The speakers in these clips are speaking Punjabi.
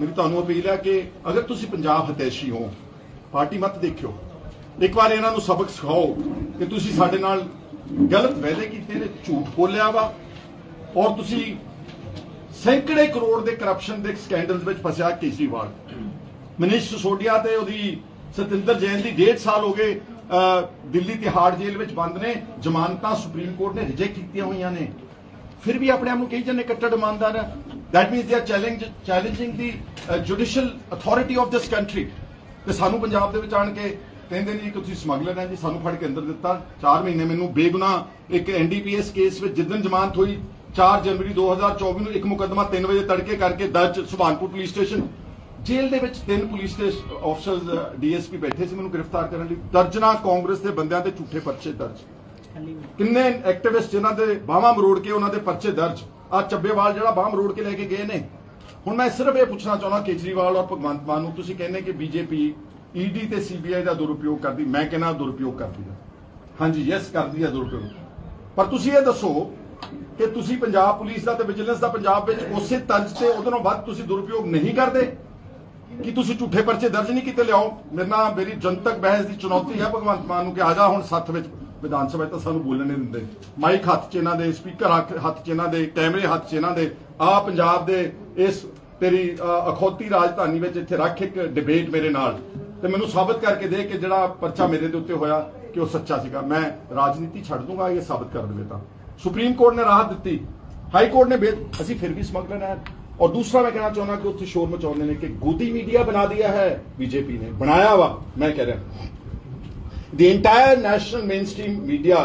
ਮੇਰੀ ਤੁਹਾਨੂੰ ਅਪੀਲ ਹੈ ਕਿ ਅਗਰ ਤੁਸੀਂ ਪੰਜਾਬ ਹਤੈਸ਼ੀ ਹੋ, ਪਾਰਟੀ ਮਤ ਦੇਖਿਓ, ਇੱਕ ਵਾਰ ਇਹਨਾਂ ਨੂੰ ਸਬਕ ਸਿਖਾਓ ਕਿ ਤੁਸੀਂ ਸਾਡੇ ਨਾਲ ਗਲਤ ਵਾਅਦੇ ਕੀਤੇ ਨੇ, ਝੂਠ ਬੋਲਿਆ ਵਾ, ਔਰ ਤੁਸੀਂ ਸੈਂਕੜੇ ਕਰੋੜ ਦੇ ਕਰਪਸ਼ਨ ਦੇ ਸਕੈਂਡਲ ਵਿੱਚ ਫਸਿਆ ਕੇਜਰੀਵਾਲ। ਮਨੀਸ਼ ਸਿਸੋਦੀਆ ਤੇ ਉਹਦੀ ਸਤਿੰਦਰ ਜੈਨ ਦੀ ਡੇਢ ਸਾਲ ਹੋ ਗਏ ਦਿੱਲੀ ਤਿਹਾੜ ਜੇਲ੍ਹ ਵਿੱਚ ਬੰਦ ਨੇ, ਜ਼ਮਾਨਤਾਂ ਸੁਪਰੀਮ ਕੋਰਟ ਨੇ ਰਿਜੈਕਟ ਕੀਤੀਆਂ ਹੋਈਆਂ ਨੇ। ਫਿਰ ਵੀ ਆਪਣੇ ਆਪ ਨੂੰ ਕਹੀ ਜਾਂਦੇ ਕੱਟੜ ਇਮਾਨਦਾਰ ਹੈ that means they are challenge challenging the judicial authority of this country ਤੇ ਸਾਨੂੰ ਪੰਜਾਬ ਦੇ ਵਿੱਚ ਆਣ ਕੇ ਕਹਿੰਦੇ ਨੇ ਜੀ ਕਿ ਤੁਸੀਂ ਸਮਗਲਰ ਹੈ ਜੀ ਸਾਨੂੰ ਫੜ ਕੇ ਅੰਦਰ ਦਿੱਤਾ 4 ਮਹੀਨੇ ਮੈਨੂੰ ਬੇਗੁਨਾਹ ਇੱਕ ਐਨਡੀਪੀਐਸ ਕੇਸ ਵਿੱਚ ਜਿੱਦਣ ਜ਼ਮਾਨਤ ਹੋਈ 4 ਜਨਵਰੀ 2024 ਨੂੰ ਇੱਕ ਮੁਕੱਦਮਾ 3 ਵਜੇ ਤੜਕੇ ਕਰਕੇ ਦਰਜ ਸੁਭਾਨਪੁਰ ਪੁਲਿਸ ਸਟੇਸ਼ਨ ਜੇਲ੍ਹ ਦੇ ਵਿੱਚ ਤਿੰਨ ਪੁਲਿਸ ਦੇ ਅਫਸਰਸ ਡੀਐਸਪੀ ਬੈਠੇ ਸੀ ਮੈਨੂੰ ਗ੍ਰਿਫਤਾਰ ਕਰਨ ਲਈ ਦਰਜਨਾ ਕਾਂਗਰਸ ਦੇ ਬੰਦਿਆਂ ਤੇ ਝੂਠੇ ਪਰਚੇ ਦਰਜ। ਕਿੰਨੇ ਐਕਟਿਵਿਸਟ ਜਿਨ੍ਹਾਂ ਦੇ ਬਾਹਾਂ ਮਰੋੜ ਕੇ ਉਹਨਾਂ ਦੇ ਪਰਚੇ ਦਰਜ। ਆ ਚੱਬੇਵਾਲ ਜਿਹੜਾ ਬਾਹਾਂ ਮਰੋੜ ਕੇ ਲੈ ਕੇ ਗਏ ਨੇ। ਹੁਣ ਮੈਂ ਸਿਰਫ ਇਹ ਪੁੱਛਣਾ ਚਾਹੁੰਦਾ, ਕੇਜਰੀਵਾਲ ਔਰ ਭਗਵੰਤ ਮਾਨ ਨੂੰ ਤੁਸੀਂ ਕਹਿੰਦੇ ਕਿ ਬੀਜੇਪੀ ਈਡੀ ਤੇ ਸੀਬੀਆਈ ਦਾ ਦੁਰਉਪਯੋਗ ਕਰਦੀ, ਮੈਂ ਕਹਿੰਦਾ ਦੁਰਉਪਯੋਗ ਕਰਦੀ ਹੈ ਹਾਂਜੀ ਯੈਸ ਕਰਦੀ ਹੈ ਦੁਰਉਪਯੋਗ। ਪਰ ਤੁਸੀਂ ਇਹ ਦੱਸੋ ਕਿ ਤੁਸੀਂ ਪੰਜਾਬ ਪੁਲਿਸ ਦਾ ਤੇ ਵਿਜੀਲੈਂਸ ਦਾ ਪੰਜਾਬ ਵਿੱਚ ਉਸੇ ਤਰਜ਼ ਤੇ ਉਹਦੇ ਨਾਲੋਂ ਵੱਧ ਤੁਸੀਂ ਦੁਰਉਪਯੋਗ ਨਹੀਂ ਕਰਦੇ? ਕਿ ਤੁਸੀਂ ਝੂਠੇ ਪਰਚੇ ਦਰਜ ਨਹੀਂ ਕੀਤੇ? ਲਿਆਓ। ਮੇਰੇ ਨਾਲ ਮੇਰੀ ਜਨਤਕ ਬਹਿਸ ਦੀ ਚੁਣੌਤੀ ਹੈ ਭਗਵੰਤ ਮਾਨ ਨੂੰ ਕਿ ਆ ਜਾ ਹੁਣ ਸੱਥ ਵਿੱਚ। ਵਿਧਾਨ ਸਭਾ ਤਾਂ ਸਾਨੂੰ ਬੋਲਣ ਨਹੀਂ ਦਿੰਦੇ। ਮਾਈਕ ਹੱਥ 'ਚ ਇਹਨਾਂ ਦੇ, ਸਪੀਕਰ ਹੱਥ 'ਚ ਇਹਨਾਂ ਦੇ, ਕੈਮਰੇ ਹੱਥ 'ਚ ਇਹਨਾਂ ਦੇ। ਆ ਪੰਜਾਬ ਦੇ ਇਸ ਤੇਰੀ ਅਖੌਤੀ ਰਾਜਧਾਨੀ ਵਿੱਚ ਇੱਥੇ ਰੱਖ ਇੱਕ ਡਿਬੇਟ ਮੇਰੇ ਨਾਲ। ਤੇ ਮੈਨੂੰ ਸਾਬਤ ਕਰਕੇ ਦੇ ਕਿ ਜਿਹੜਾ ਪਰਚਾ ਮੇਰੇ ਦੇ ਉੱਤੇ ਹੋਇਆ, ਕਿ ਉਹ ਸੱਚਾ ਸੀਗਾ। ਮੈਂ ਰਾਜਨੀਤੀ ਛੱਡ ਦੂੰਗਾ, ਇਹ ਸਾਬਤ ਕਰ ਦੇਵੇ ਤਾਂ। ਸੁਪਰੀਮ ਕੋਰਟ ਨੇ ਰਾਹਤ ਦਿੱਤੀ। ਹਾਈ ਕੋਰਟ ਨੇ ਬੇ- ਅਸੀਂ ਫਿਰ ਵੀ ਸਮਗਲਰ ਹੈ। ਔਰ ਦੂਸਰਾ ਮੈਂ ਕਹਿਣਾ ਚਾਹੁੰਦਾ ਕਿ ਉੱਥੇ ਸ਼ੋਰ ਮਚਾਉਂਦੇ ਨੇ ਕਿ ਗੋਦੀ ਮੀਡੀਆ ਬਣਾ ਦਿਆ ਹੈ, ਬੀਜੇਪੀ ਨੇ। ਬਣਾਇਆ ਵਾ, ਮੈਂ ਕਹਿ ਰਿਹਾ। The entire national mainstream media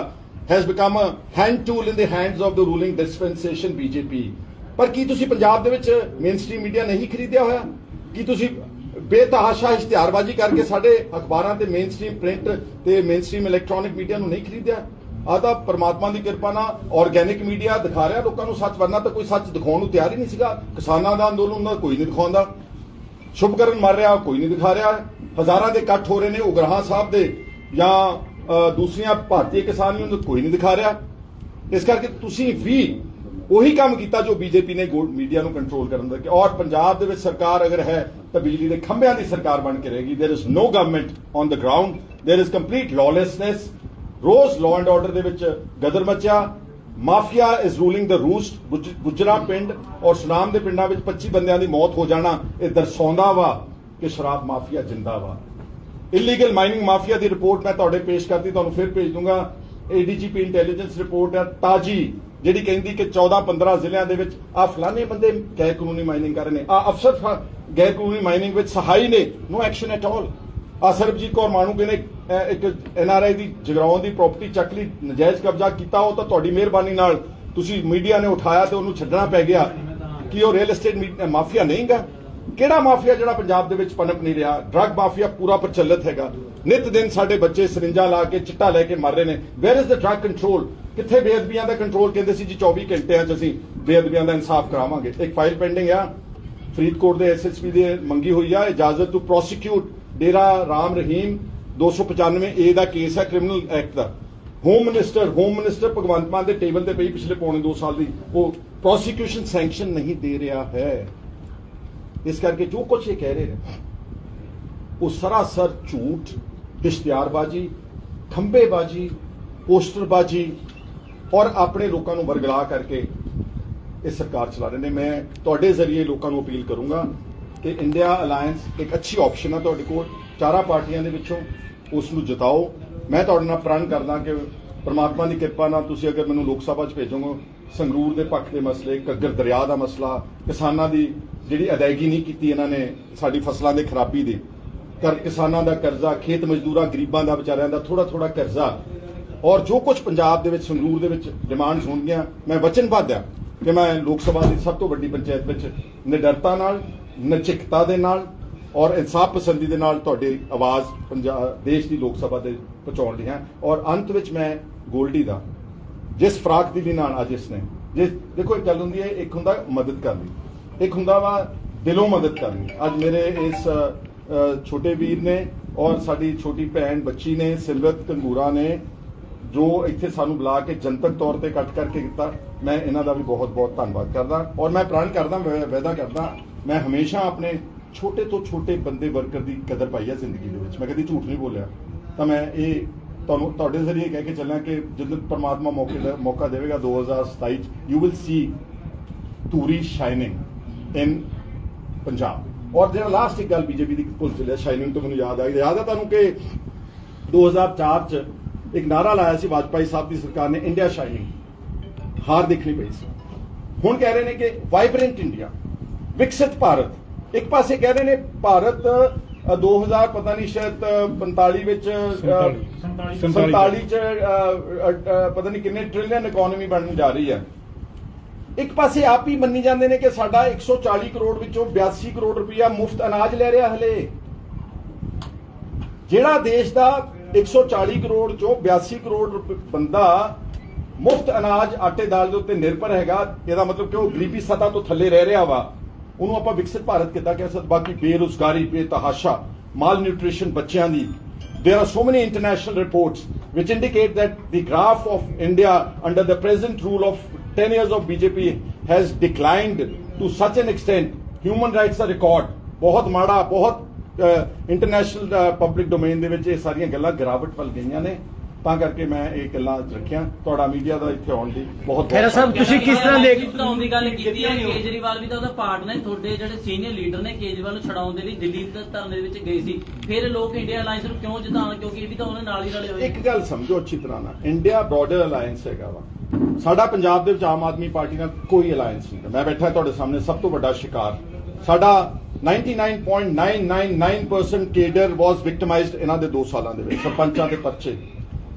has become a hand tool in the hands of the ruling dispensation BJP. ਪਰ ਕੀ ਤੁਸੀਂ ਪੰਜਾਬ ਦੇ ਵਿੱਚ ਮੇਨਸਟ੍ਰੀਮ ਮੀਡੀਆ ਨਹੀਂ ਖਰੀਦਿਆ ਹੋਇਆ? ਕੀ ਤੁਸੀਂ ਬੇਤਹਾਸ਼ਾ ਇਸ਼ਤਿਹਾਰਬਾਜ਼ੀ ਕਰਕੇ ਸਾਡੇ ਅਖਬਾਰਾਂ ਤੇ ਮੇਨਸਟ੍ਰੀਮ ਪ੍ਰਿੰਟ ਤੇ ਮੇਨਸਟ੍ਰੀਮ ਇਲੈਕਟ੍ਰੋਨਿਕ ਮੀਡੀਆ ਨੂੰ ਨਹੀਂ ਖਰੀਦਿਆ? ਆ ਤਾਂ ਪਰਮਾਤਮਾ ਦੀ ਕਿਰਪਾ ਨਾਲ ਆਰਗੈਨਿਕ ਮੀਡੀਆ ਦਿਖਾ ਰਿਹਾ, ਲੋਕਾਂ ਨੂੰ ਸੱਚ ਵਰਨਾ ਤਾਂ ਕੋਈ ਸੱਚ ਦਿਖਾਉਣ ਨੂੰ ਤਿਆਰ ਹੀ ਨਹੀਂ ਸੀਗਾ। ਕਿਸਾਨਾਂ ਦਾ ਅੰਦੋਲਨ ਦਾ ਕੋਈ ਨਹੀਂ ਦਿਖਾਉਂਦਾ। ਸ਼ੁਭਕਰਨ ਮਰ ਰਿਹਾ, ਕੋਈ ਨਹੀਂ ਦਿਖਾ ਰਿਹਾ। ਹਜ਼ਾਰਾਂ ਦੇ ਇਕੱਠ ਹੋ ਰਹੇ ਨੇ ਉਗਰਾਹਾਂ ਸਾਹਿਬ ਦੇ। ਜਾਂ ਅ, ਦੂਸਰੀਆਂ ਭਾਰਤੀ ਕਿਸਾਨ ਯੂਨੀਅਨ ਨੂੰ ਕੋਈ ਨਹੀਂ ਦਿਖਾ ਰਿਹਾ ਇਸ ਕਰਕੇ ਤੁਸੀਂ ਵੀ ਉਹੀ ਕੰਮ ਕੀਤਾ ਜੋ ਬੀਜੇਪੀ ਨੇ ਗੋਲਡ ਮੀਡੀਆ ਨੂੰ ਕੰਟਰੋਲ ਕਰਨ ਦਾ ਕਿ ਔਰ ਪੰਜਾਬ ਦੇ ਵਿੱਚ ਸਰਕਾਰ ਅਗਰ ਹੈ ਤਾਂ ਬਿਜਲੀ ਦੇ ਖੰਭਿਆਂ ਦੀ ਸਰਕਾਰ ਬਣ ਕੇ ਰਹੇਗੀ there is no government on the ground there is complete lawlessness rose law and order ਦੇ ਵਿੱਚ ਗਦਰ ਮਚਿਆ mafia is ruling the roost ਗੁਜਰਾ ਪਿੰਡ ਔਰ ਸੁਨਾਮ ਦੇ ਪਿੰਡਾਂ ਵਿੱਚ 25 ਬੰਦਿਆਂ ਦੀ ਮੌਤ ਹੋ ਜਾਣਾ ਇਹ ਦਰਸਾਉਂਦਾ ਵਾ ਕਿ ਸ਼ਰਾਬ ਮਾਫੀਆ ਜਿੰਦਾ ਵਾ ਇਲੀਗਲ ਮਾਈਨਿੰਗ ਮਾਫੀਆ ਦੀ ਰਿਪੋਰਟ ਮੈਂ ਤੁਹਾਡੇ ਪੇਸ਼ ਕਰਤੀ ਤੁਹਾਨੂੰ ਫਿਰ ਭੇਜ ਦੂੰਗਾ। ਏਡੀਜੀਪੀ ਇੰਟੈਲੀਜੈਂਸ ਰਿਪੋਰਟ ਹੈ ਤਾਜੀ ਜਿਹੜੀ ਕਹਿੰਦੀ ਕਿ 14 15 ਜ਼ਿਲ੍ਹਿਆਂ ਦੇ ਵਿੱਚ ਆ ਫਲਾਣੇ ਬੰਦੇ ਗੈਰ ਕਾਨੂੰਨੀ ਮਾਈਨਿੰਗ ਕਰ ਰਹੇ ਨੇ। ਆ ਅਫਸਰ ਗੈਰ ਕਾਨੂੰਨੀ ਮਾਈਨਿੰਗ ਵਿੱਚ ਸਹਾਈ ਨੇ ਨੋ ਐਕਸ਼ਨ ਐਟ ਆਲ ਆ ਸਰਬਜੀਤ ਕੌਰ ਮਾਣੂ ਕਹਿੰਦੇ ਅਹ, ਇੱਕ ਐਨਆਰਆਈ ਦੀ ਜਗਰਾਉਂ ਦੀ ਪ੍ਰਾਪਰਟੀ ਚੱਕ ਲਈ ਨਜਾਇਜ਼ ਕਬਜ਼ਾ ਕੀਤਾ ਉਹ ਤਾਂ ਤੁਹਾਡੀ ਮਿਹਰਬਾਨੀ ਨਾਲ ਤੁਸੀਂ ਮੀਡੀਆ ਨੇ ਉਠਾਇਆ ਤੇ ਉਹਨੂੰ ਛੱਡਣਾ ਪੈ ਗਿਆ। ਕਿ ਉਹ ਰੀਅਲ ਏਸਟੇਟ ਮਾਫੀਆ ਨਹੀਂਗਾ? ਕਿਹੜਾ ਮਾਫੀਆ ਜਿਹੜਾ ਪੰਜਾਬ ਦੇ ਵਿੱਚ ਪਨਪ ਨਹੀਂ ਰਿਹਾ? ਡਰੱਗ ਮਾਫੀਆ ਪੂਰਾ ਪ੍ਰਚਲਿਤ ਹੈਗਾ। ਨਿਤ ਦਿਨ ਸਾਡੇ ਬੱਚੇ ਸਰਿੰਜਾਂ ਲਾ ਕੇ, ਚਿੱਟਾ ਲੈ ਕੇ ਮਰ ਰਹੇ ਨੇ। Where is the drug control ਕਿੱਥੇ ਬੇਅਦਬੀਆਂ ਦਾ ਕੰਟਰੋਲ ਕਹਿੰਦੇ ਸੀ ਜੀ 24 ਘੰਟਿਆਂ 'ਚ ਅਸੀਂ ਬੇਅਦਬੀਆਂ ਦਾ ਇਨਸਾਫ ਕਰਾਵਾਂਗੇ। ਇੱਕ ਫਾਈਲ ਪੈਂਡਿੰਗ ਆ। ਫਰੀਦਕੋਟ ਦੇ ਐਸਐਸਪੀ ਦੇ ਮੰਗੀ ਹੋਈ ਆ, ਇਜਾਜ਼ਤ to prosecute Dera Ram Rahim 295 A the case ਹੈ ਕ੍ਰਿਮੀਨਲ ਐਕਟ ਦਾ। Home minister home minister Bhagwant Mann ਦੇ ਟੇਬਲ ਤੇ ਪਈ ਪਿਛਲੇ ਪੌਣੇ 2 ਸਾਲ ਦੀ। ਉਹ ਪ੍ਰੋਸੀਕਿਊਸ਼ਨ ਸੈਂਕਸ਼ਨ ਨਹੀਂ ਦੇ ਰਿਹਾ ਹੈ। ਇਸ ਕਰਕੇ ਜੋ ਕੁਝ ਇਹ ਕਹਿ ਰਹੇ ਨੇ, ਉਹ ਸਰਾਸਰ ਝੂਠ ਇਸ਼ਤਿਹਾਰਬਾਜ਼ੀ ਖੰਬੇਬਾਜ਼ੀ ਪੋਸਟਰਬਾਜ਼ੀ ਔਰ ਆਪਣੇ ਲੋਕਾਂ ਨੂੰ ਵਰਗਲਾ ਕਰਕੇ ਇਹ ਸਰਕਾਰ ਚਲਾ ਰਹੇ ਨੇ। ਮੈਂ ਤੁਹਾਡੇ ਜ਼ਰੀਏ ਲੋਕਾਂ ਨੂੰ ਅਪੀਲ ਕਰੂੰਗਾ ਕਿ ਇੰਡੀਆ ਅਲਾਈਅੰਸ ਇੱਕ ਅੱਛੀ ਆਪਸ਼ਨ ਹੈ ਤੁਹਾਡੇ ਕੋਲ। ਚਾਰਾਂ ਪਾਰਟੀਆਂ ਦੇ ਵਿੱਚੋਂ ਉਸ ਨੂੰ ਜਿਤਾਓ। ਮੈਂ ਤੁਹਾਡੇ ਨਾਲ ਪ੍ਰਣ ਕਰਦਾ ਕਿ ਪਰਮਾਤਮਾ ਦੀ ਕਿਰਪਾ ਨਾਲ ਤੁਸੀਂ ਅਗਰ ਮੈਨੂੰ ਲੋਕ ਸਭਾ 'ਚ ਭੇਜੋਗੇ, ਸੰਗਰੂਰ ਦੇ ਪੱਖ ਦੇ ਮਸਲੇ, ਘੱਗਰ ਦਰਿਆ ਦਾ ਮਸਲਾ, ਕਿਸਾਨਾਂ ਦੀ ਜਿਹੜੀ ਅਦਾਇਗੀ ਨਹੀਂ ਕੀਤੀ ਇਹਨਾਂ ਨੇ ਸਾਡੀ ਫਸਲਾਂ ਦੇ ਖਰਾਬੀ ਦੇ ਕਰ ਕਿਸਾਨਾਂ ਦਾ ਕਰਜ਼ਾ, ਖੇਤ ਮਜ਼ਦੂਰਾਂ, ਗਰੀਬਾਂ ਦਾ, ਵਿਚਾਰਿਆਂ ਦਾ ਥੋੜਾ ਥੋੜਾ ਕਰਜ਼ਾ। ਔਰ ਜੋ ਕੁਝ ਪੰਜਾਬ ਦੇ ਵਿੱਚ, ਸੰਗਰੂਰ ਦੇ ਵਿੱਚ ਡਿਮਾਂਡਸ ਹੋਣਗੀਆਂ, ਮੈਂ ਵਚਨਬੱਧ ਆ ਕਿ ਮੈਂ ਲੋਕ ਸਭਾ ਦੀ ਸਭ ਤੋਂ ਵੱਡੀ ਪੰਚਾਇਤ ਵਿੱਚ ਨਿਡਰਤਾ ਨਾਲ, ਨਚਿਕਤਾ ਦੇ ਨਾਲ ਔਰ ਇਨਸਾਫ ਪਸੰਦੀ ਦੇ ਨਾਲ ਤੁਹਾਡੀ ਆਵਾਜ਼ ਪੰਜਾਬ ਦੇਸ਼ ਦੀ ਲੋਕ ਸਭਾ ਦੇ ਪਹੁੰਚਾਉਣ ਲਈ ਹਾਂ। ਔਰ ਅੰਤ ਵਿੱਚ ਮੈਂ ਗੋਲਡੀ ਦਾ, ਜਿਸ ਫਰਾਕ ਦੀ ਵੀ ਨਾਲ ਅੱਜ ਇਸ ਨੇ, ਜਿਸ, ਦੇਖੋ ਇੱਕ ਗੱਲ ਹੁੰਦੀ ਹੈ, ਇੱਕ ਹੁੰਦਾ ਮਦਦ ਕਰਨੀ ਇੱਕ ਹੁੰਦਾ ਵਾ ਦਿਲੋਂ ਮਦਦ ਕਰਨੀ ਅੱਜ ਮੇਰੇ ਇਸ ਛੋਟੇ ਵੀਰ ਨੇ ਔਰ ਸਾਡੀ ਛੋਟੀ ਭੈਣ ਬੱਚੀ ਨੇ ਸਿਲਵਤ ਕੰਗੂਰਾ ਨੇ ਜੋ ਇੱਥੇ ਸਾਨੂੰ ਬੁਲਾ ਕੇ ਜਨਤਕ ਤੌਰ ਤੇ ਇਕੱਠ ਕਰਕੇ ਕੀਤਾ ਮੈਂ ਇਹਨਾਂ ਦਾ ਵੀ ਬਹੁਤ ਬਹੁਤ ਧੰਨਵਾਦ ਕਰਦਾ ਔਰ ਮੈਂ ਪ੍ਰਣ ਕਰਦਾ ਵੈ- ਵਾਅਦਾ ਕਰਦਾ ਮੈਂ ਹਮੇਸ਼ਾ ਆਪਣੇ ਛੋਟੇ ਤੋਂ ਛੋਟੇ ਬੰਦੇ ਵਰਕਰ ਦੀ ਕਦਰ ਪਾਈ ਹੈ ਜ਼ਿੰਦਗੀ ਦੇ ਵਿੱਚ ਮੈਂ ਕਦੀ ਝੂਠ ਨਹੀਂ ਬੋਲਿਆ ਤਾਂ ਮੈਂ ਇਹ ਤੁਹਾਨੂੰ ਤੁਹਾਡੇ ਜ਼ਰੀਏ ਕਹਿ ਕੇ ਚੱਲਾਂ ਕਿ ਜਦੋਂ ਪਰਮਾਤਮਾ ਮੌਕੇ ਦਾ ਮੌਕਾ ਦੇਵੇਗਾ 2027 ਚ you will see Dhuri shining in Punjab ਔਰ ਜਿਹੜਾ ਲਾਸਟ ਇੱਕ ਗੱਲ ਬੀਜੇਪੀ ਦੀ ਚੱਲਿਆ ਸ਼ਾਈਨਿੰਗ ਤੋਂ ਮੈਨੂੰ ਯਾਦ ਆ ਗਈ ਯਾਦ ਹੈ ਤੁਹਾਨੂੰ ਕਿ 2004 ਚ ਇੱਕ ਨਾਰਾ ਲਾਇਆ ਸੀ ਵਾਜਪਾਈ ਸਾਹਿਬ ਦੀ ਸਰਕਾਰ ਨੇ ਇੰਡੀਆ ਸ਼ਾਈਨਿੰਗ ਹਾਰ ਦੇਖਣੀ ਪਈ ਸੀ ਹੁਣ ਕਹਿ ਰਹੇ ਨੇ ਕਿ ਵਾਈਬ੍ਰੈਂਟ ਇੰਡੀਆ ਵਿਕਸਿਤ ਭਾਰਤ ਇੱਕ ਪਾਸੇ ਕਹਿ ਰਹੇ ਨੇ ਭਾਰਤ ਅ, 2000 ਪਤਾ ਨਹੀਂ ਸ਼ਾਇਦ ਅ, 45 ਵਿੱਚ ਅ, 47 ਚ ਪਤਾ ਨਹੀਂ ਕਿੰਨੇ ਟ੍ਰਿਲੀਅਨ ਇਕਨੋਮੀ ਬਣਨ ਜਾ ਰਹੀ ਹੈ ਇੱਕ ਪਾਸੇ ਆਪ ਹੀ ਮੰਨੀ ਜਾਂਦੇ ਨੇ ਕਿ ਸਾਡਾ 140 ਕਰੋੜ ਵਿੱਚੋਂ 82 ਕਰੋੜ ਰੁਪਇਆ ਮੁਫਤ ਅਨਾਜ ਲੈ ਰਿਹਾ ਹਲੇ। ਜਿਹੜਾ ਦੇਸ਼ ਦਾ 140 ਕਰੋੜ ਚੋਂ 82 ਕਰੋੜ ਬੰਦਾ ਮੁਫਤ ਅਨਾਜ ਆਟੇ ਦਾਲ ਦੇ ਉੱਤੇ ਨਿਰਭਰ ਹੈਗਾ, ਇਹਦਾ ਮਤਲਬ ਕਿ ਉਹ ਗਰੀਬੀ ਸਤਾ ਤੋਂ ਥੱਲੇ ਰਹਿ ਰਿਹਾ ਵਾ। ਉਹਨੂੰ ਆਪਾਂ ਵਿਕਸਿਤ ਭਾਰਤ ਕਿੱਦਾਂ ਕਹਿ ਸਕਦੇ? ਬਾਕੀ ਬੇਰੁਜ਼ਗਾਰੀ, ਬੇਤਹਾਸ਼ਾ, ਮਾਲ ਨਿਊਟ੍ਰੀਸ਼ਨ ਬੱਚਿਆਂ ਦੀ। There are so many international reports which indicate that the graph of India under the present rule of 10 years of BJP has declined to such an extent. Human rights the record. ਬਹੁਤ ਮਾੜਾ ਬਹੁਤ ਇੰਟਰਨੈਸ਼ਨਲ ਪਬਲਿਕ ਡੋਮੇਨ ਦੇ ਵਿੱਚ ਇਹ ਸਾਰੀਆਂ ਗੱਲਾਂ ਗਿਰਾਵਟ ਵੱਲ ਗਈਆਂ ਨੇ ਤਾਂ ਕਰਕੇ ਮੈਂ ਇਹ ਗੱਲਾਂ ਰੱਖੀਆਂ ਤੁਹਾਡਾ ਮੀਡੀਆ ਦਾ ਇੱਥੇ ਆਉਣ ਲਈ ਬਹੁਤ ਬਹੁਤ ਸਾਹਿਬ, ਤੁਸੀਂ ਕਿਸ ਤਰ੍ਹਾਂ ਦੇਖ- ਛਡਾਉਣ ਦੀ ਗੱਲ ਕੀਤੀ ਹੈ ਕੇਜਰੀਵਾਲ ਵੀ ਤਾਂ ਉਹਦਾ ਪਾਰਟ ਨੇ ਤੁਹਾਡੇ ਜਿਹੜੇ ਸੀਨੀਅਰ ਲੀਡਰ ਨੇ ਕੇਜਰੀਵਾਲ ਨੂੰ ਛਡਾਉਣ ਦੇ ਲਈ ਦਿੱਲੀ ਦੇ ਧਰਨੇ ਦੇ ਵਿੱਚ ਗਏ ਸੀ ਫਿਰ ਲੋਕ ਇੰਡੀਆ ਅਲਾਈਅੰਸ ਨੂੰ ਕਿਉਂ ਜਿਤਾਉਣ ਕਿਉਂਕਿ ਇਹ ਵੀ ਤਾਂ ਉਹਨੇ ਨਾਲ ਹੀ ਰਲੇ ਹੋਏ ਇੱਕ ਗੱਲ ਸਮਝੋ ਅੱਛੀ ਤਰ੍ਹਾਂ ਨਾਲ ਇੰਡੀਆ ਬਾਰਡਰ ਅਲਾਈਅੰਸ ਹੈਗਾ ਵਾ ਸਾਡਾ ਪੰਜਾਬ ਦੇ ਵਿੱਚ ਆਮ ਆਦਮੀ ਪਾਰਟੀ ਨਾਲ ਕੋਈ ਅਲਾਈਅੰਸ ਨਹੀਂ ਮੈਂ ਬੈਠਾ ਤੁਹਾਡੇ ਸਾਹਮਣੇ, ਸਭ ਤੋਂ ਵੱਡਾ ਸ਼ਿਕਾਰ। ਸਾਡਾ 99.999% ਕੇਡਰ ਵਾਸ ਵਿਕਟਮਾਈਜ਼ਡ ਇਹਨਾਂ ਦੇ 2 ਸਾਲਾਂ ਦੇ ਵਿੱਚ, ਸਰਪੰਚਾਂ ਦੇ ਪਰਚੇ।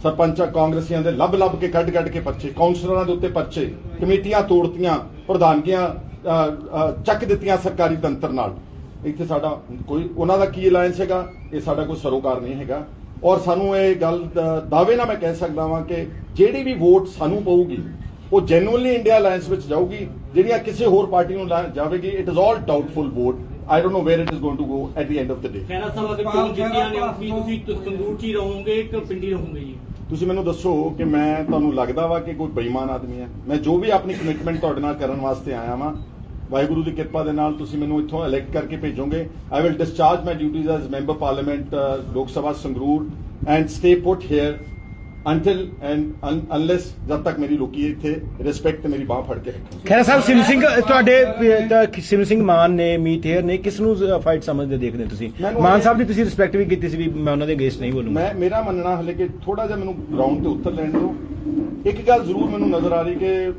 ਸਰਪੰਚਾਂ ਕਾਂਗਰਸੀਆਂ ਦੇ ਲੱਭ ਲੱਭ ਕੇ, ਕੱਢ ਕੱਢ ਕੇ ਪਰਚੇ ਕਾਉਂਸਲਰਾਂ ਦੇ ਉੱਤੇ ਪਰਚੇ, ਕਮੇਟੀਆਂ ਤੋੜਤੀਆਂ, ਪ੍ਰਧਾਨਗੀਆਂ ਚੱਕ ਦਿੱਤੀਆਂ ਸਰਕਾਰੀ ਤੰਤਰ ਨਾਲ। ਇੱਥੇ ਸਾਡਾ ਕੋਈ, ਉਹਨਾਂ ਦਾ ਕੀ ਅਲਾਈਅੰਸ ਹੈਗਾ? ਇਹ ਸਾਡਾ ਕੋਈ ਸਰੋਕਾਰ ਨਹੀਂ ਹੈਗਾ। ਔਰ ਸਾਨੂੰ ਇਹ ਗੱਲ ਦਾਅਵੇ ਨਾਲ ਮੈਂ ਕਹਿ ਸਕਦਾ ਵਾਂ ਕਿ ਜਿਹੜੀ ਵੀ ਵੋਟ ਸਾਨੂੰ ਪਊਗੀ ਉਹ ਜੈਨੂਅਲੀ ਇੰਡੀਆ ਅਲਾਈਅੰਸ ਵਿੱਚ ਜਾਊਗੀ ਜਿਹੜੀਆਂ ਕਿਸੇ ਹੋਰ ਪਾਰਟੀ ਨੂੰ ਜਾਵੇਗੀ it is all doubtful vote I don't know where it is going to go at the end of the day Khaira Sahib ਅਗਰ ਚੋਣ ਜਿੱਤੀਆਂ ਨੇ ਕੀ ਤੁਸੀਂ ਤੰਦੂਰ 'ਚ ਹੀ ਰਹੋਗੇ ਕਿ ਪਿੰਡੀ ਰਹੋਗੇ ਜੀ? ਤੁਸੀਂ ਮੈਨੂੰ ਦੱਸੋ ਕਿ ਮੈਂ ਤੁਹਾਨੂੰ ਲੱਗਦਾ ਵਾ ਕਿ ਕੋਈ ਬੇਈਮਾਨ ਆਦਮੀ ਹੈ। ਮੈਂ ਜੋ ਵੀ ਆਪਣੀ ਕਮਿਟਮੈਂਟ ਤੁਹਾਡੇ ਨਾਲ ਕਰਨ ਵਾਸਤੇ ਆਇਆ ਵਾਂ ਵਾਹਿਗੁਰੂ ਦੀ ਕਿਰਪਾ ਦੇ ਨਾਲ ਤੁਸੀਂ ਮੈਨੂੰ ਇੱਥੋਂ ਇਲੈਕਟ ਕਰਕੇ ਭੇਜੋਗੇ। I will discharge my duties as member parliament Lok Sabha Sangrur and stay put here and un, unless ਜਦ ਤੱਕ ਮੇਰੀ ਲੋਕੀ ਇੱਥੇ ਰਿਸਪੈਕਟ ਤੇ ਮੇਰੀ ਬਾਹ ਫੜ ਕੇ ਰੱਖਣ ਖੈਰਾ ਸਾਹਿਬ ਸਿਮ ਸਿੰਘ ਤੁਹਾਡੇ ਸਿਮ ਸਿੰਘ ਮਾਨ ਨੇ ਮੀਤ ਹੇਅਰ ਨੇ ਕਿਸ ਨੂੰ ਫਾਈਟ ਸਮਝਦੇ ਦੇਖਦੇ ਤੁਸੀਂ ਮੈਨੂੰ ਸਾਹਿਬ ਦੀ ਤੁਸੀਂ ਰਿਸਪੈਕਟ ਵੀ ਕੀਤੀ ਸੀ ਵੀ ਮੈਂ ਉਹਨਾਂ ਦੇ ਅਗੇਂਸਟ ਨਹੀਂ ਬੋਲੂੰਗਾ ਮੈਂ ਮੇਰਾ ਮੰਨਣਾ ਹਲੇ ਕਿ ਥੋੜਾ ਜਿਹਾ ਮੈਨੂੰ ਗਰਾਊਂਡ ਤੇ ਉੱਤਰ ਲੈਣ ਦਿਓ ਇੱਕ ਗੱਲ ਜ਼ਰੂਰ ਮੈਨੂੰ ਨਜ਼ਰ ਆ ਰਹੀ ਕਿ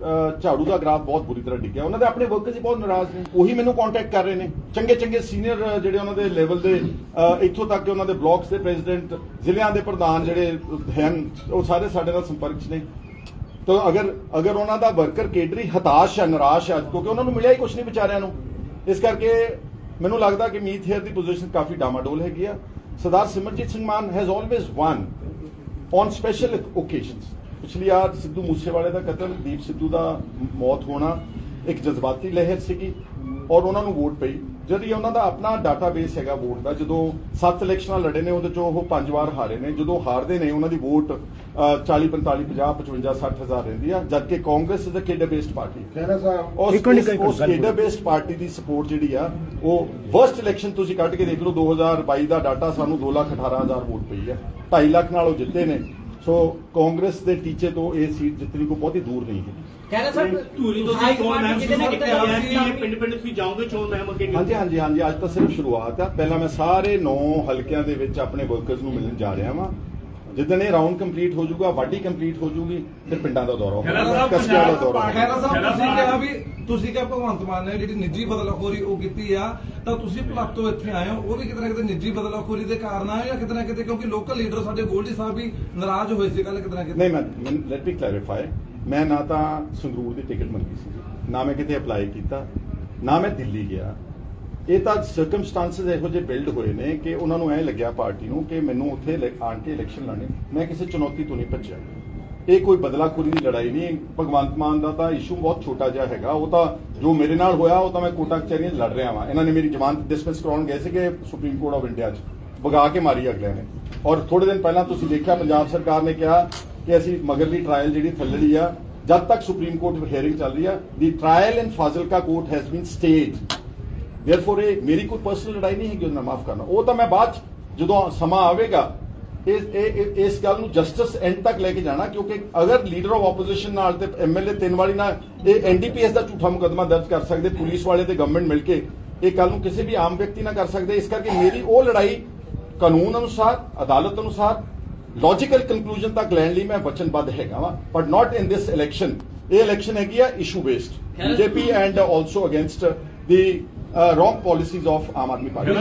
ਝਾੜੂ ਦਾ ਗ੍ਰਾਫ ਬਹੁਤ ਬੁਰੀ ਤਰ੍ਹਾਂ ਡਿੱਗਿਆ ਉਹਨਾਂ ਦੇ ਆਪਣੇ ਵਰਕਰਸ ਹੀ ਬਹੁਤ ਨਾਰਾਜ਼ ਨੇ ਉਹੀ ਮੈਨੂੰ ਕੰਟੈਕਟ ਕਰ ਰਹੇ ਨੇ ਚੰਗੇ ਚੰਗੇ ਸੀਨੀਅਰ ਜਿਹੜੇ ਉਹਨਾਂ ਦੇ ਲੈਵਲ ਦੇ ਇੱਥੋਂ ਤੱਕ ਕਿ ਉਹਨਾਂ ਦੇ ਬਲਾਕਸ ਦੇ ਪ੍ਰੈਜ਼ੀਡੈਂਟ ਜ਼ਿਲ੍ਹਿਆਂ ਦੇ ਪ੍ਰਧਾਨ ਜਿਹੜੇ ਹਨ ਉਹ ਸਾਰੇ ਸਾਡੇ ਨਾਲ ਸੰਪਰਕ 'ਚ ਨੇ। ਤਾਂ ਅਗਰ ਅਗਰ ਉਹਨਾਂ ਦਾ ਵਰਕਰ ਕੇਡਰੀ ਹਤਾਸ਼ ਹੈ, ਨਿਰਾਸ਼ ਹੈ, ਕਿਉਂਕਿ ਉਹਨਾਂ ਨੂੰ ਮਿਲਿਆ ਹੀ ਕੁਝ ਨਹੀਂ ਵਿਚਾਰਿਆਂ ਨੂੰ। ਇਸ ਕਰਕੇ ਮੈਨੂੰ ਲੱਗਦਾ ਕਿ ਮੀਤ ਹੇਅਰ ਦੀ ਪੋਜੀਸ਼ਨ ਕਾਫੀ ਡਾਮਾਡੋਲ ਹੈਗੀ ਆ। Sardar Simranjit Singh Mann has always won on special occasions ਪਿਛਲੀ ਵਾਰ ਸਿੱਧੂ ਮੂਸੇਵਾਲੇ ਦਾ ਕਤਲ, ਦੀਪ ਸਿੱਧੂ ਦਾ ਮੌਤ ਹੋਣਾ ਇੱਕ ਜਜ਼ਬਾਤੀ ਲਹਿਰ ਸੀਗੀ ਔਰ ਉਹਨਾਂ ਨੂੰ ਵੋਟ ਪਈ। ਜਦ ਇਹ ਉਹਨਾਂ ਦਾ ਆਪਣਾ ਡਾਟਾਬੇਸ ਹੈਗਾ ਵੋਟ ਦਾ ਜਦੋਂ ਸੱਤ ਇਲੈਕਸ਼ਨਾਂ ਲੜੇ ਨੇ ਉਹਦੇ ਚੋਂ ਉਹ ਪੰਜ ਵਾਰ ਹਾਰੇ ਨੇ। ਜਦੋਂ ਹਾਰਦੇ ਨੇ ਉਹਨਾਂ ਦੀ ਵੋਟ ਅ, 40 45 50 55 60 ਹਜ਼ਾਰ ਰਹਿੰਦੀ ਆ ਜਦਕਿ Congress is a cadre based party Khaira Sahib ਉਸ ਕੇਡਰ। ਬੇਸਡ ਪਾਰਟੀ ਦੀ ਸਪੋਰਟ ਜਿਹੜੀ ਆ ਉਹ ਵਰਸਟ ਇਲੈਕਸ਼ਨ ਤੁਸੀਂ ਕੱਢ ਕੇ ਦੇਖ ਲਓ 2022 ਦਾ ਡਾਟਾ ਸਾਨੂੰ 2 ਲੱਖ 18 ਹਜ਼ਾਰ ਵੋਟ ਪਈ ਆ। 2.5 ਲੱਖ ਨਾਲ ਉਹ ਜਿੱਤੇ ਨੇ। ਸੋ ਕਾਂਗਰਸ ਦੇ ਟੀਚੇ ਤੋਂ ਇਹ ਸੀਟ ਜਿੱਤਣੀ ਕੋਈ ਬਹੁਤੀ ਦੂਰ ਨਹੀਂ ਹੈ ਕਹਿੰਦਾ ਸਰ ਧੂਰੀ ਤੋਂ ਤੁਸੀਂ ਚੋਣ ਮਹਿਮ ਕਿਤੇ ਨਾ ਕਿਤੇ ਆਇਆ ਕਿ ਇਹ ਪਿੰਡ ਪਿੰਡ ਤੁਸੀਂ ਜਾਓਗੇ ਚੋਣ ਮਹਿਮ ਅੱਗੇ? ਹਾਂਜੀ ਹਾਂਜੀ ਹਾਂਜੀ ਅੱਜ ਤਾਂ ਸਿਰਫ ਸ਼ੁਰੂਆਤ ਆ। ਪਹਿਲਾਂ ਮੈਂ ਸਾਰੇ 9 ਹਲਕਿਆਂ ਦੇ ਵਿੱਚ ਆਪਣੇ ਵਰਕਰਸ ਨੂੰ ਮਿਲਣ ਜਾ ਰਿਹਾ ਵਾਂ। ਜਿੱਦਣ ਇਹ ਰਾਉਂਡ ਕੰਪਲੀਟ ਹੋ ਜਾਊਗਾ ਵਾਢੀ ਕੰਪਲੀਟ ਹੋ ਜਾਊਗੀ ਫਿਰ ਪਿੰਡਾਂ ਦਾ ਦੌਰਾ ਹੋਊਗਾ। ਕਸਬਿਆਂ ਦਾ ਦੌਰਾ ਹੋਊਗਾ। ਖਹਿਰਾ ਸਾਹਿਬ ਤੁਸੀਂ ਕਿਹਾ ਵੀ ਤੁਸੀਂ ਕਿਹਾ ਭਗਵੰਤ ਮਾਨ ਨੇ ਜਿਹੜੀ ਨਿੱਜੀ ਬਦਲਾਖੋਰੀ ਉਹ ਕੀਤੀ ਆ ਤਾਂ ਤੁਸੀਂ ਇੱਥੇ ਆਏ ਹੋ ਉਹ ਵੀ ਕਿਤੇ ਨਾ ਕਿਤੇ ਨਿੱਜੀ ਬਦਲਾਖੋਰੀ ਦੇ ਕਾਰਨ ਆ ਜਾਂ ਕਿਤੇ ਨਾ ਕਿਤੇ ਕਿਉਂਕਿ ਲੋਕਲ ਲੀਡਰ ਸਾਡੇ ਗੋਲਡੀ ਸਾਹਿਬ ਵੀ ਨਾਰਾਜ਼ ਹੋਏ ਸੀ ਕੱਲ ਕਿਤੇ ਨਾ ਕਿਤੇ? ਨਹੀਂ ਮੈਂ ਲੈਟ ਮੀ ਕਲੈਰੀਫਾਈ ਮੈਂ ਨਾ ਤਾਂ ਸੰਗਰੂਰ ਦੀ ਟਿਕਟ ਮੰਗੀ ਸੀ ਨਾ ਮੈਂ ਕਿਤੇ ਅਪਲਾਈ ਕੀਤਾ, ਨਾ ਮੈਂ ਦਿੱਲੀ ਗਿਆ। ਇਹ ਤਾਂ ਸਰਕਮਸਟੈਂਸਸ ਇਹੋ ਜਿਹੇ ਬਿਲਡ ਹੋਏ ਨੇ ਕਿ ਉਹਨਾਂ ਨੂੰ ਐ ਲੱਗਿਆ ਪਾਰਟੀ ਨੂੰ ਕਿ ਮੈਨੂੰ ਉੱਥੇ ਆਣ ਕੇ ਇਲੈਕਸ਼ਨ ਲੜਨੇ। ਮੈਂ ਕਿਸੇ ਚੁਣੌਤੀ ਤੋਂ ਨਹੀਂ ਭੱਜਿਆ। ਇਹ ਕੋਈ ਬਦਲਾਖੋਰੀ ਦੀ ਲੜਾਈ ਨਹੀਂ, ਭਗਵੰਤ ਮਾਨ ਦਾ ਤਾਂ ਇਸ਼ੂ ਬਹੁਤ ਛੋਟਾ ਜਿਹਾ ਹੈਗਾ। ਉਹ ਤਾਂ ਜੋ ਮੇਰੇ ਨਾਲ ਹੋਇਆ, ਉਹ ਤਾਂ ਮੈਂ ਕੋਟਾ ਕਚਹਿਰੀਆਂ ਲੜ ਰਿਹਾ ਵਾਂ। ਇਹਨਾਂ ਨੇ ਮੇਰੀ ਜ਼ਮਾਨਤ ਡਿਸਮਿਸ ਕਰਾਉਣ ਗਏ ਸੀਗੇ ਸੁਪਰੀਮ ਕੋਰਟ ਆਫ ਇੰਡੀਆ 'ਚ ਵਗਾ ਕੇ ਮਾਰੀ ਅਗਲਿਆਂ ਨੇ। ਔਰ ਥੋੜੇ ਦਿਨ ਪਹਿਲਾਂ ਤੁਸੀਂ ਦੇਖਿਆ, ਪੰਜਾਬ ਸਰਕਾਰ ਨੇ ਕਿਹਾ ਕਿ ਅਸੀਂ ਮਗਰਲੀ ਟ੍ਰਾਇਲ ਜਿਹੜੀ ਥੱਲੜੀ ਆ, ਜਦ ਤੱਕ ਸੁਪਰੀਮ ਕੋਰਟ ਹੀਅਰਿੰਗ ਚੱਲ ਰਹੀ ਆ the trial in Fazilka court has been stayed therefore ਇਹ ਮੇਰੀ ਕੋਈ ਪਰਸਨਲ ਲੜਾਈ ਨਹੀਂ ਹੈਗੀ, ਉਹਨਾਂ ਮਾਫ ਕਰਨਾ। ਉਹ ਤਾਂ ਮੈਂ ਬਾਅਦ 'ਚ ਜਦੋਂ ਸਮਾਂ ਆਵੇਗਾ ਇਸ ਇਸ ਗੱਲ ਨੂੰ ਜਸਟਿਸ ਐਂਡ ਤੱਕ ਲੈ ਕੇ ਜਾਣਾ, ਕਿਉਂਕਿ ਅਗਰ ਲੀਡਰ ਆਫ ਆਪੋਜੀਸ਼ਨ ਨਾਲ ਤੇ ਐਮਐਲਏ ਤਿੰਨ ਵਾਲੀ ਨਾਲ ਇਹ ਐਨਡੀਪੀਐਸ ਦਾ ਝੂਠਾ ਮੁਕੱਦਮਾ ਦਰਜ ਕਰ ਸਕਦੇ, ਪੁਲਿਸ ਵਾਲੇ ਤੇ ਗਵਰਨਮੈਂਟ ਮਿਲ ਕੇ ਇਹ ਕੱਲ ਨੂੰ ਕਿਸੇ ਵੀ ਆਮ ਵਿਅਕਤੀ ਨਾਲ ਕਰ ਸਕਦੇ, ਇਸ ਕਰਕੇ ਮੇਰੀ ਉਹ ਲੜਾਈ ਕਾਨੂੰਨ ਅਨੁਸਾਰ, ਅਦਾਲਤ ਅਨੁਸਾਰ ਲੌਜੀਕਲ ਕੰਕਲੂਜਨ ਤੱਕ ਲੈਣ ਲਈ ਮੈਂ ਵਚਨਬੱਧ ਹੈਗਾ ਵਾਂ but not in this election ਇਹ ਇਲੈਕਸ਼ਨ ਹੈਗੀ ਆ issue based BJP and also against the wrong policies of Aam Aadmi party.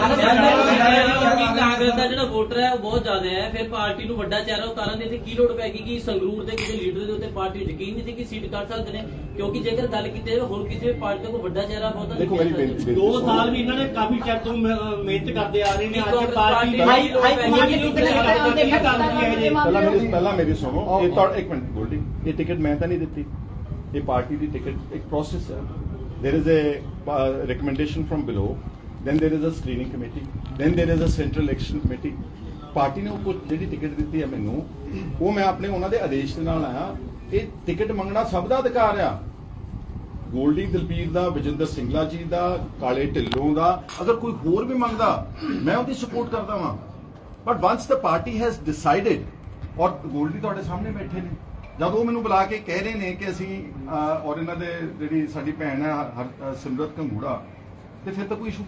Congress ਦਾ ਜਿਹੜਾ ਵੋਟਰ ਹੈ ਉਹ ਬਹੁਤ ਜ਼ਿਆਦਾ ਹੈ। ਫਿਰ ਪਾਰਟੀ ਨੂੰ ਵੱਡਾ ਚਿਹਰਾ ਉਤਾਰਨ ਦੀ ਤੇ ਕੀ ਲੋੜ ਪੈ ਗਈ ਕਿ ਸੰਗਰੂਰ ਦੇ ਕਿਸੇ ਲੀਡਰ ਦੇ ਉੱਤੇ ਪਾਰਟੀ ਨੂੰ ਯਕੀਨ ਨਹੀਂ ਸੀ ਕਿ ਸੀਟ ਕੱਢ ਸਕਦੇ ਨੇ। ਕਿਉਂਕਿ ਜੇਕਰ ਗੱਲ ਕੀਤੀ ਜਾਵੇ ਹੋਰ ਕਿਸੇ ਵੀ ਪਾਰਟੀ ਕੋਈ ਵੱਡਾ ਚਿਹਰਾ ਬਹੁਤਾ ਦੇਖੋ ਮੇਰੀ ਬੇਨਤੀ ਦੋ। ਸਾਲ ਵੀ ਇਹਨਾਂ ਨੇ ਕਾਫੀ ਚਿਰ ਤੋਂ ਮਿਹ- ਮਿਹਨਤ ਕਰਦੇ ਆ ਰਹੇ ਨੇ। ਅੱਜ ਪਾਰਟੀ ਪਾਰਟੀ ਹਾਈ- ਹੈ ਜੀ ਪਹਿਲਾਂ ਮੇਰੀ ਪਹਿਲਾਂ ਮੇਰੀ ਸੁਣੋ। ਇਹ ਤਾਂ ਇੱਕ ਮਿੰਟ ਗੋਲਡੀ। ਇਹ ਟਿਕਟ ਮੈਂ ਤਾਂ ਨਹੀਂ ਦਿੱਤੀ। ਇਹ ਪਾਰਟੀ ਦੀ ਟਿਕਟ ਇੱਕ ਪ੍ਰੋਸੈਸ ਹੈ। there is a uh, recommendation from below, then there is a screening committee, then there is a central election committee. Party ਨੇ ਉਹ ਜਿਹੜੀ ਟਿਕਟ ਦਿੱਤੀ ਹੈ ਮੈਨੂੰ ਉਹ ਮੈਂ ਆਪਣੇ ਉਹਨਾਂ ਦੇ ਆਦੇਸ਼ ਦੇ ਨਾਲ ਆਇਆ। ਇਹ ਟਿਕਟ ਮੰਗਣਾ ਸਭ ਦਾ ਅਧਿਕਾਰ ਆ। ਗੋਲਡੀ ਦਲਬੀਰ ਦਾ ਵਿਜਿੰਦਰ ਸਿੰਘਲਾ ਜੀ ਦਾ ਕਾਲੇ ਢਿੱਲੋਂ ਦਾ ਅਗਰ ਕੋਈ ਹੋਰ ਵੀ ਮੰਗਦਾ ਮੈਂ ਉਹਦੀ ਸਪੋਰਟ ਕਰਦਾ ਵਾਂ। But once the party has decided ਔਰ ਗੋਲਡੀ ਤੁਹਾਡੇ ਸਾਹਮਣੇ ਬੈਠੇ ਨੇ ਜਦ ਉਹ ਮੈਨੂੰ ਬੁਲਾ ਕੇ ਕਹਿ ਰਹੇ ਨੇ ਕਿ ਅਸੀਂ ਔਰ ਇਹਨਾਂ ਦੇ ਜਿਹੜੀ ਸਾਡੀ ਭੈਣ ਹੈ, ਹਰ- ਸਿਮਰਤ ਕੰਗੂੜਾ ਤੇ ਫਿਰ ਤਾਂ ਕੋਈ ਇਸ਼ੂ